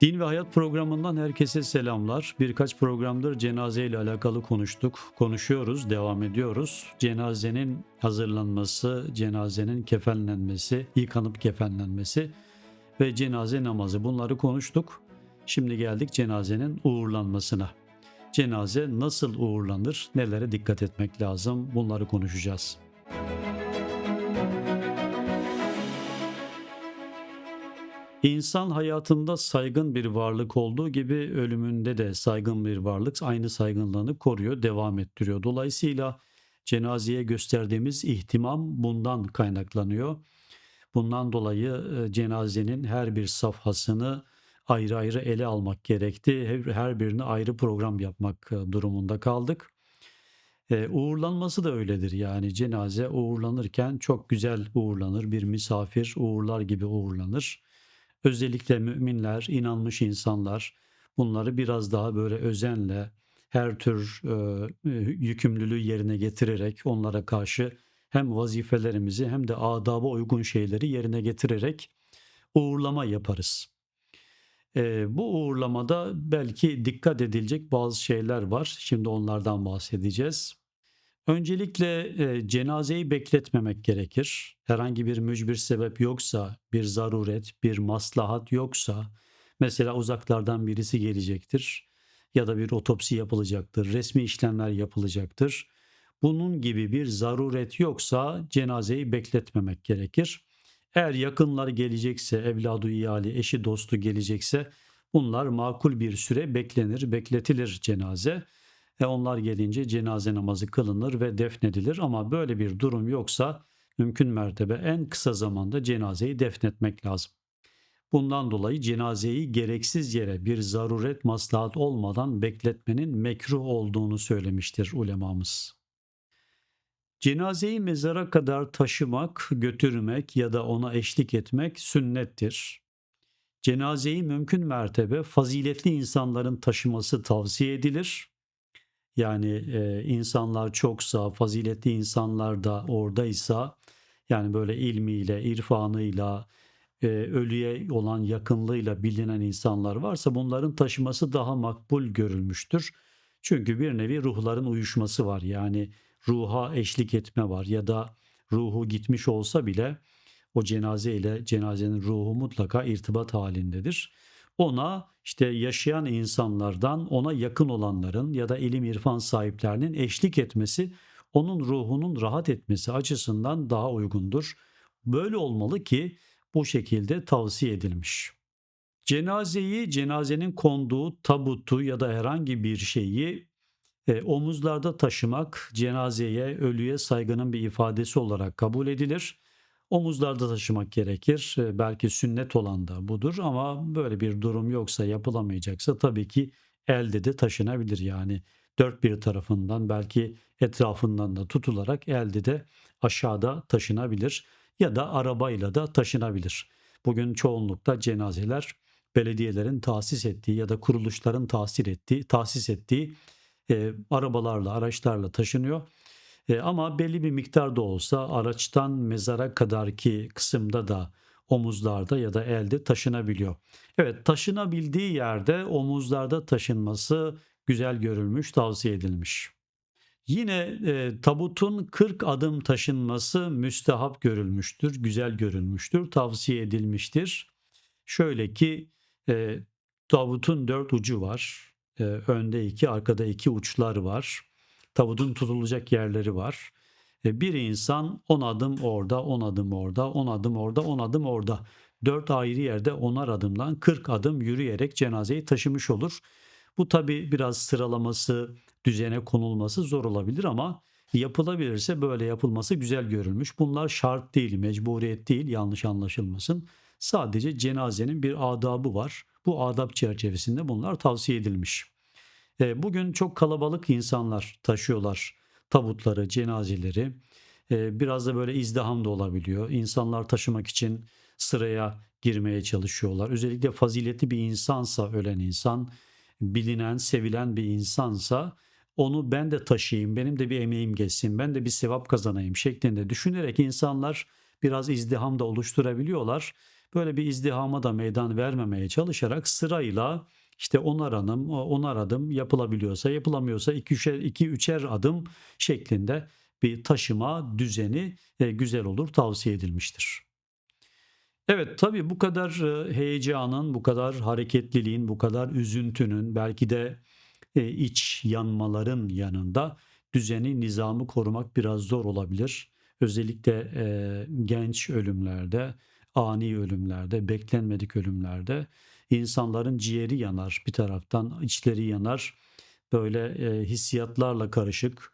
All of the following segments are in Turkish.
Din ve Hayat programından herkese selamlar. Birkaç programdır cenaze ile alakalı konuştuk. Konuşuyoruz, devam ediyoruz. Cenazenin hazırlanması, cenazenin kefenlenmesi, yıkanıp kefenlenmesi ve cenaze namazı bunları konuştuk. Şimdi geldik cenazenin uğurlanmasına. Cenaze nasıl uğurlanır, nelere dikkat etmek lazım bunları konuşacağız. İnsan hayatında saygın bir varlık olduğu gibi ölümünde de saygın bir varlık aynı saygınlığını koruyor, devam ettiriyor. Dolayısıyla cenazeye gösterdiğimiz ihtimam bundan kaynaklanıyor. Bundan dolayı e, cenazenin her bir safhasını ayrı ayrı ele almak gerekti. Her, birine ayrı program yapmak e, durumunda kaldık. E, uğurlanması da öyledir yani cenaze uğurlanırken çok güzel uğurlanır. Bir misafir uğurlar gibi uğurlanır. Özellikle müminler, inanmış insanlar bunları biraz daha böyle özenle her tür e, yükümlülüğü yerine getirerek onlara karşı hem vazifelerimizi hem de adaba uygun şeyleri yerine getirerek uğurlama yaparız. E, bu uğurlamada belki dikkat edilecek bazı şeyler var. Şimdi onlardan bahsedeceğiz. Öncelikle e, cenazeyi bekletmemek gerekir. Herhangi bir mücbir sebep yoksa, bir zaruret, bir maslahat yoksa, mesela uzaklardan birisi gelecektir ya da bir otopsi yapılacaktır, resmi işlemler yapılacaktır. Bunun gibi bir zaruret yoksa cenazeyi bekletmemek gerekir. Eğer yakınlar gelecekse, evladı iyali, eşi dostu gelecekse bunlar makul bir süre beklenir, bekletilir cenaze. E onlar gelince cenaze namazı kılınır ve defnedilir ama böyle bir durum yoksa mümkün mertebe en kısa zamanda cenazeyi defnetmek lazım. Bundan dolayı cenazeyi gereksiz yere bir zaruret maslahat olmadan bekletmenin mekruh olduğunu söylemiştir ulemamız. Cenazeyi mezara kadar taşımak, götürmek ya da ona eşlik etmek sünnettir. Cenazeyi mümkün mertebe faziletli insanların taşıması tavsiye edilir. Yani e, insanlar çoksa, faziletli insanlar da oradaysa, yani böyle ilmiyle, irfanıyla, e, ölüye olan yakınlığıyla bilinen insanlar varsa bunların taşıması daha makbul görülmüştür. Çünkü bir nevi ruhların uyuşması var. Yani ruha eşlik etme var ya da ruhu gitmiş olsa bile o cenaze ile cenazenin ruhu mutlaka irtibat halindedir ona işte yaşayan insanlardan ona yakın olanların ya da ilim irfan sahiplerinin eşlik etmesi onun ruhunun rahat etmesi açısından daha uygundur. Böyle olmalı ki bu şekilde tavsiye edilmiş. Cenazeyi, cenazenin konduğu tabutu ya da herhangi bir şeyi e, omuzlarda taşımak cenazeye, ölüye saygının bir ifadesi olarak kabul edilir omuzlarda taşımak gerekir. Ee, belki sünnet olan da budur ama böyle bir durum yoksa yapılamayacaksa tabii ki elde de taşınabilir. Yani dört bir tarafından belki etrafından da tutularak elde de aşağıda taşınabilir ya da arabayla da taşınabilir. Bugün çoğunlukta cenazeler belediyelerin tahsis ettiği ya da kuruluşların tahsis ettiği, tahsis ettiği e, arabalarla, araçlarla taşınıyor. E, ama belli bir miktar da olsa araçtan mezara kadarki kısımda da omuzlarda ya da elde taşınabiliyor. Evet taşınabildiği yerde omuzlarda taşınması güzel görülmüş, tavsiye edilmiş. Yine e, tabutun 40 adım taşınması müstehap görülmüştür, güzel görülmüştür, tavsiye edilmiştir. Şöyle ki e, tabutun dört ucu var. E, önde iki, arkada iki uçlar var. Tabutun tutulacak yerleri var. E, bir insan 10 adım orada, 10 adım orada, 10 adım orada, 10 adım orada. 4 ayrı yerde 10'ar adımdan 40 adım yürüyerek cenazeyi taşımış olur. Bu tabi biraz sıralaması, düzene konulması zor olabilir ama yapılabilirse böyle yapılması güzel görülmüş. Bunlar şart değil, mecburiyet değil, yanlış anlaşılmasın. Sadece cenazenin bir adabı var. Bu adab çerçevesinde bunlar tavsiye edilmiş. E, bugün çok kalabalık insanlar taşıyorlar tabutları, cenazeleri. E, biraz da böyle izdiham da olabiliyor. İnsanlar taşımak için sıraya girmeye çalışıyorlar. Özellikle faziletli bir insansa ölen insan, bilinen, sevilen bir insansa onu ben de taşıyayım, benim de bir emeğim geçsin, ben de bir sevap kazanayım şeklinde düşünerek insanlar biraz izdiham da oluşturabiliyorlar. Böyle bir izdihama da meydan vermemeye çalışarak sırayla işte onar adım, onar adım yapılabiliyorsa, yapılamıyorsa iki üçer, iki üçer adım şeklinde bir taşıma düzeni e, güzel olur, tavsiye edilmiştir. Evet tabii bu kadar e, heyecanın, bu kadar hareketliliğin, bu kadar üzüntünün, belki de e, iç yanmaların yanında düzeni, nizamı korumak biraz zor olabilir. Özellikle genç ölümlerde, ani ölümlerde, beklenmedik ölümlerde insanların ciğeri yanar bir taraftan, içleri yanar. Böyle e, hissiyatlarla karışık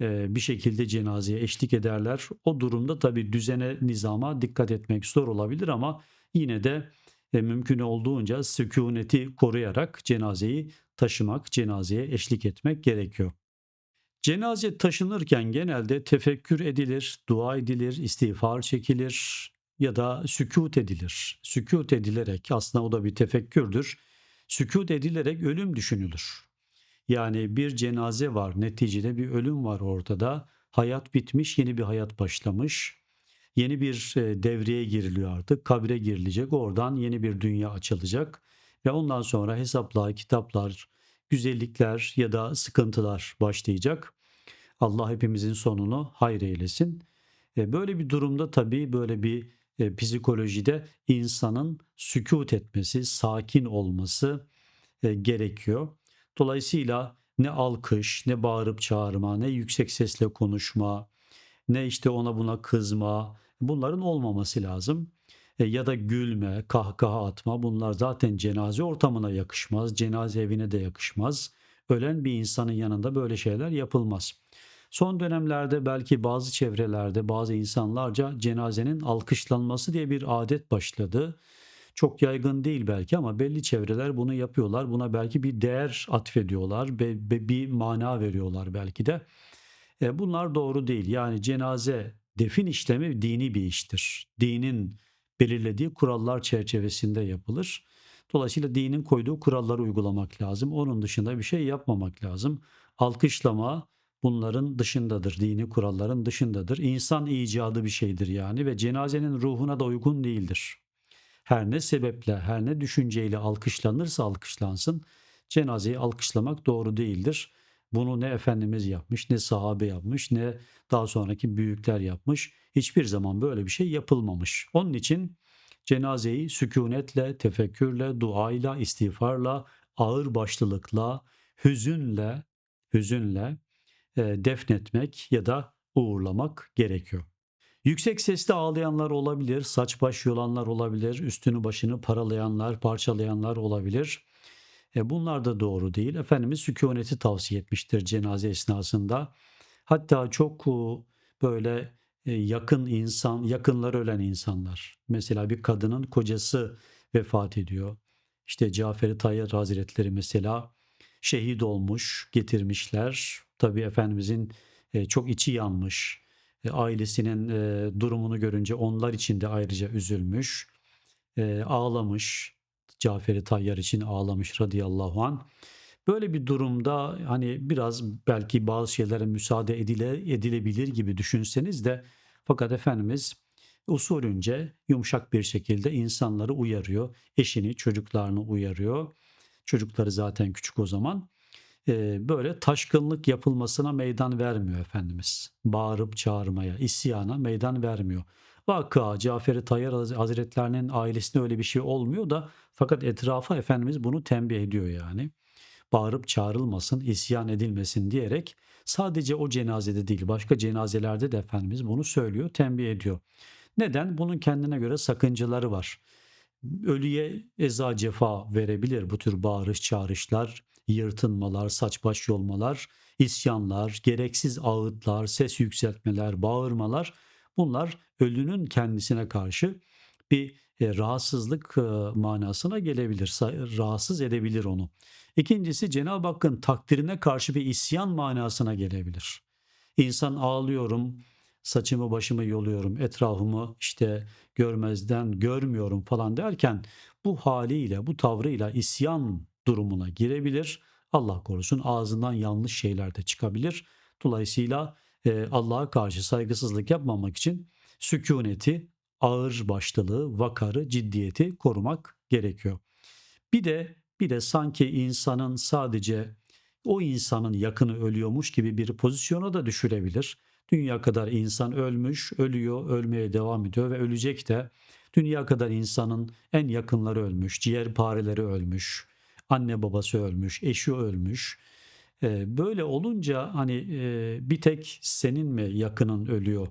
e, bir şekilde cenazeye eşlik ederler. O durumda tabii düzene, nizama dikkat etmek zor olabilir ama yine de e, mümkün olduğunca sükuneti koruyarak cenazeyi taşımak, cenazeye eşlik etmek gerekiyor. Cenaze taşınırken genelde tefekkür edilir, dua edilir, istiğfar çekilir ya da sükut edilir. Sükut edilerek aslında o da bir tefekkürdür. Sükut edilerek ölüm düşünülür. Yani bir cenaze var, neticede bir ölüm var ortada. Hayat bitmiş, yeni bir hayat başlamış. Yeni bir e, devreye giriliyor artık. Kabre girilecek. Oradan yeni bir dünya açılacak. Ve ondan sonra hesaplar, kitaplar, güzellikler ya da sıkıntılar başlayacak. Allah hepimizin sonunu hayır eylesin. E, böyle bir durumda tabii böyle bir e, psikolojide insanın sükut etmesi, sakin olması gerekiyor. Dolayısıyla ne alkış, ne bağırıp çağırma, ne yüksek sesle konuşma, ne işte ona buna kızma bunların olmaması lazım. E, ya da gülme, kahkaha atma bunlar zaten cenaze ortamına yakışmaz, cenaze evine de yakışmaz. Ölen bir insanın yanında böyle şeyler yapılmaz. Son dönemlerde belki bazı çevrelerde bazı insanlarca cenazenin alkışlanması diye bir adet başladı. Çok yaygın değil belki ama belli çevreler bunu yapıyorlar. Buna belki bir değer atfediyorlar, bir mana veriyorlar belki de. E, bunlar doğru değil. Yani cenaze defin işlemi dini bir iştir. Dinin belirlediği kurallar çerçevesinde yapılır. Dolayısıyla dinin koyduğu kuralları uygulamak lazım. Onun dışında bir şey yapmamak lazım. Alkışlama bunların dışındadır. Dini kuralların dışındadır. İnsan icadı bir şeydir yani ve cenazenin ruhuna da uygun değildir. Her ne sebeple, her ne düşünceyle alkışlanırsa alkışlansın, cenazeyi alkışlamak doğru değildir. Bunu ne Efendimiz yapmış, ne sahabe yapmış, ne daha sonraki büyükler yapmış. Hiçbir zaman böyle bir şey yapılmamış. Onun için cenazeyi sükunetle, tefekkürle, duayla, istiğfarla, ağır başlılıkla, hüzünle, hüzünle defnetmek ya da uğurlamak gerekiyor. Yüksek sesle ağlayanlar olabilir, saç baş yolanlar olabilir, üstünü başını paralayanlar, parçalayanlar olabilir. E bunlar da doğru değil. Efendimiz sükuneti tavsiye etmiştir cenaze esnasında. Hatta çok e, böyle e, yakın insan, yakınlar ölen insanlar. Mesela bir kadının kocası vefat ediyor. İşte Cafer-i Tayyar Hazretleri mesela şehit olmuş, getirmişler. Tabii Efendimizin e, çok içi yanmış e, ailesinin e, durumunu görünce onlar için de ayrıca üzülmüş, ağlamış. Cafer-i Tayyar için ağlamış radıyallahu an. Böyle bir durumda hani biraz belki bazı şeylere müsaade edile, edilebilir gibi düşünseniz de fakat Efendimiz usulünce yumuşak bir şekilde insanları uyarıyor. Eşini, çocuklarını uyarıyor. Çocukları zaten küçük o zaman böyle taşkınlık yapılmasına meydan vermiyor Efendimiz. Bağırıp çağırmaya, isyana meydan vermiyor. Vaka Cafer-i Tayyar Hazretlerinin ailesinde öyle bir şey olmuyor da fakat etrafa Efendimiz bunu tembih ediyor yani. Bağırıp çağrılmasın, isyan edilmesin diyerek sadece o cenazede değil başka cenazelerde de Efendimiz bunu söylüyor, tembih ediyor. Neden? Bunun kendine göre sakıncaları var. Ölüye eza cefa verebilir bu tür bağırış çağrışlar yırtınmalar, saç baş yolmalar, isyanlar, gereksiz ağıtlar, ses yükseltmeler, bağırmalar bunlar ölünün kendisine karşı bir e, rahatsızlık e, manasına gelebilir, rahatsız edebilir onu. İkincisi Cenab-ı Hakk'ın takdirine karşı bir isyan manasına gelebilir. İnsan ağlıyorum, saçımı başımı yoluyorum, etrafımı işte görmezden görmüyorum falan derken bu haliyle, bu tavrıyla isyan durumuna girebilir. Allah korusun ağzından yanlış şeyler de çıkabilir. Dolayısıyla e, Allah'a karşı saygısızlık yapmamak için sükuneti, ağır başlılığı, vakarı, ciddiyeti korumak gerekiyor. Bir de bir de sanki insanın sadece o insanın yakını ölüyormuş gibi bir pozisyona da düşürebilir. Dünya kadar insan ölmüş, ölüyor, ölmeye devam ediyor ve ölecek de. Dünya kadar insanın en yakınları ölmüş, ciğerpareleri ölmüş, anne babası ölmüş, eşi ölmüş. Ee, böyle olunca hani e, bir tek senin mi yakının ölüyor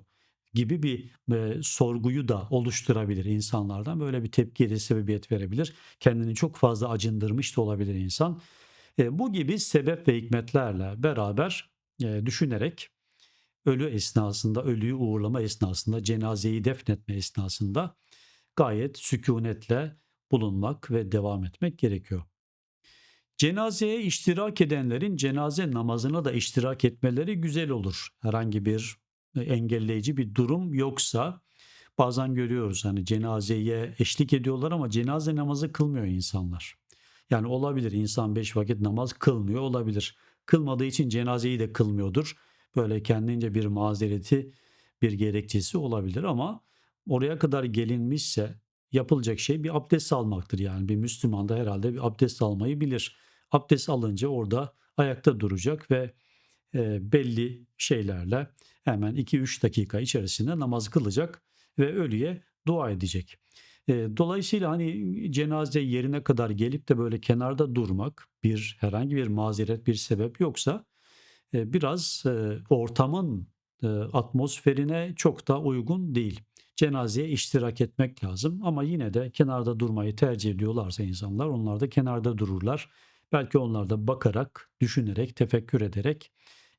gibi bir e, sorguyu da oluşturabilir insanlardan. Böyle bir tepkiye de sebebiyet verebilir. Kendini çok fazla acındırmış da olabilir insan. E, bu gibi sebep ve hikmetlerle beraber düşünerek ölü esnasında, ölüyü uğurlama esnasında, cenazeyi defnetme esnasında gayet sükunetle bulunmak ve devam etmek gerekiyor. Cenazeye iştirak edenlerin cenaze namazına da iştirak etmeleri güzel olur. Herhangi bir e, engelleyici bir durum yoksa bazen görüyoruz hani cenazeye eşlik ediyorlar ama cenaze namazı kılmıyor insanlar. Yani olabilir insan beş vakit namaz kılmıyor olabilir. Kılmadığı için cenazeyi de kılmıyordur. Böyle kendince bir mazereti bir gerekçesi olabilir ama oraya kadar gelinmişse yapılacak şey bir abdest almaktır. Yani bir Müslüman da herhalde bir abdest almayı bilir. Abdest alınca orada ayakta duracak ve e, belli şeylerle hemen 2-3 dakika içerisinde namaz kılacak ve ölüye dua edecek. E, dolayısıyla hani cenaze yerine kadar gelip de böyle kenarda durmak bir herhangi bir mazeret bir sebep yoksa biraz ortamın atmosferine çok da uygun değil. Cenazeye iştirak etmek lazım ama yine de kenarda durmayı tercih ediyorlarsa insanlar onlar da kenarda dururlar. Belki onlar da bakarak, düşünerek, tefekkür ederek,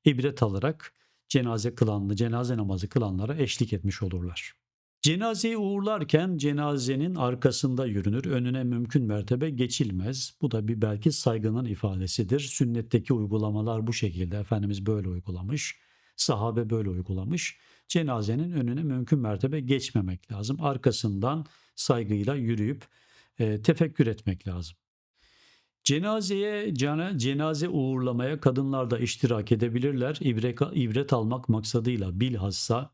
ibret alarak cenaze kılanlı, cenaze namazı kılanlara eşlik etmiş olurlar. Cenazeyi uğurlarken cenazenin arkasında yürünür, önüne mümkün mertebe geçilmez. Bu da bir belki saygının ifadesidir. Sünnetteki uygulamalar bu şekilde. Efendimiz böyle uygulamış, sahabe böyle uygulamış. Cenazenin önüne mümkün mertebe geçmemek lazım. Arkasından saygıyla yürüyüp e, tefekkür etmek lazım. Cenazeye, cana, cenaze uğurlamaya kadınlar da iştirak edebilirler. İbret, ibret almak maksadıyla bilhassa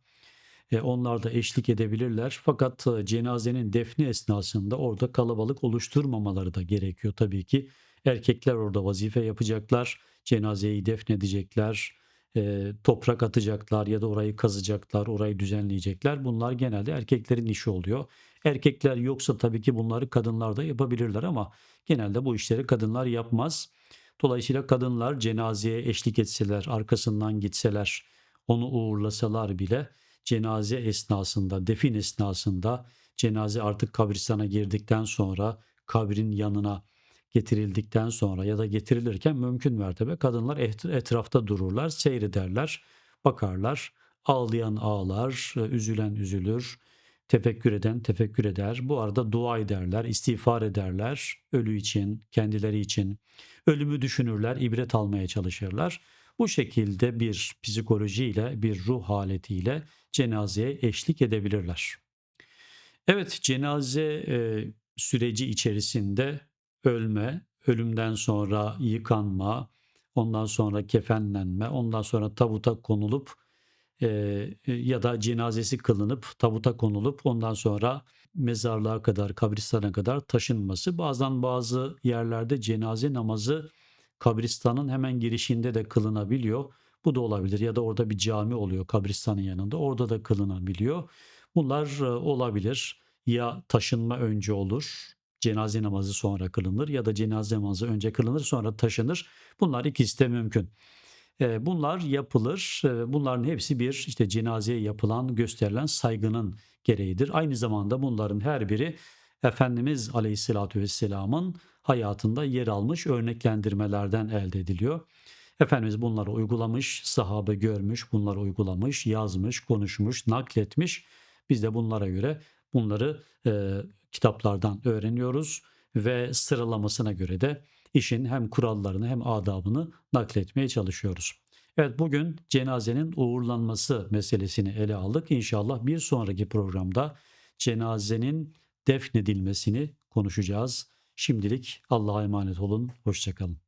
e, onlar da eşlik edebilirler. Fakat e, cenazenin defni esnasında orada kalabalık oluşturmamaları da gerekiyor tabii ki. Erkekler orada vazife yapacaklar, cenazeyi defnedecekler, e, toprak atacaklar ya da orayı kazacaklar, orayı düzenleyecekler. Bunlar genelde erkeklerin işi oluyor. Erkekler yoksa tabii ki bunları kadınlar da yapabilirler ama genelde bu işleri kadınlar yapmaz. Dolayısıyla kadınlar cenazeye eşlik etseler, arkasından gitseler, onu uğurlasalar bile cenaze esnasında, defin esnasında cenaze artık kabristana girdikten sonra kabrin yanına getirildikten sonra ya da getirilirken mümkün mertebe kadınlar etrafta dururlar, seyrederler, bakarlar. Ağlayan ağlar, üzülen üzülür, tefekkür eden tefekkür eder. Bu arada dua ederler, istiğfar ederler ölü için, kendileri için. Ölümü düşünürler, ibret almaya çalışırlar. Bu şekilde bir psikolojiyle, bir ruh haletiyle cenazeye eşlik edebilirler. Evet, cenaze e, süreci içerisinde ölme, ölümden sonra yıkanma, ondan sonra kefenlenme, ondan sonra tabuta konulup e, ya da cenazesi kılınıp tabuta konulup ondan sonra mezarlığa kadar, kabristana kadar taşınması. Bazen bazı yerlerde cenaze namazı kabristanın hemen girişinde de kılınabiliyor. Bu da olabilir ya da orada bir cami oluyor kabristanın yanında orada da kılınabiliyor. Bunlar e, olabilir. Ya taşınma önce olur cenaze namazı sonra kılınır ya da cenaze namazı önce kılınır sonra taşınır. Bunlar ikisi de mümkün. E, bunlar yapılır. E, bunların hepsi bir işte cenazeye yapılan, gösterilen saygının gereğidir. Aynı zamanda bunların her biri Efendimiz Aleyhisselatü Vesselam'ın hayatında yer almış örneklendirmelerden elde ediliyor. Efendimiz bunları uygulamış, sahabe görmüş, bunları uygulamış, yazmış, konuşmuş, nakletmiş. Biz de bunlara göre bunları e, kitaplardan öğreniyoruz ve sıralamasına göre de işin hem kurallarını hem adabını nakletmeye çalışıyoruz. Evet bugün cenazenin uğurlanması meselesini ele aldık. İnşallah bir sonraki programda cenazenin defnedilmesini konuşacağız. Şimdilik Allah'a emanet olun. Hoşçakalın.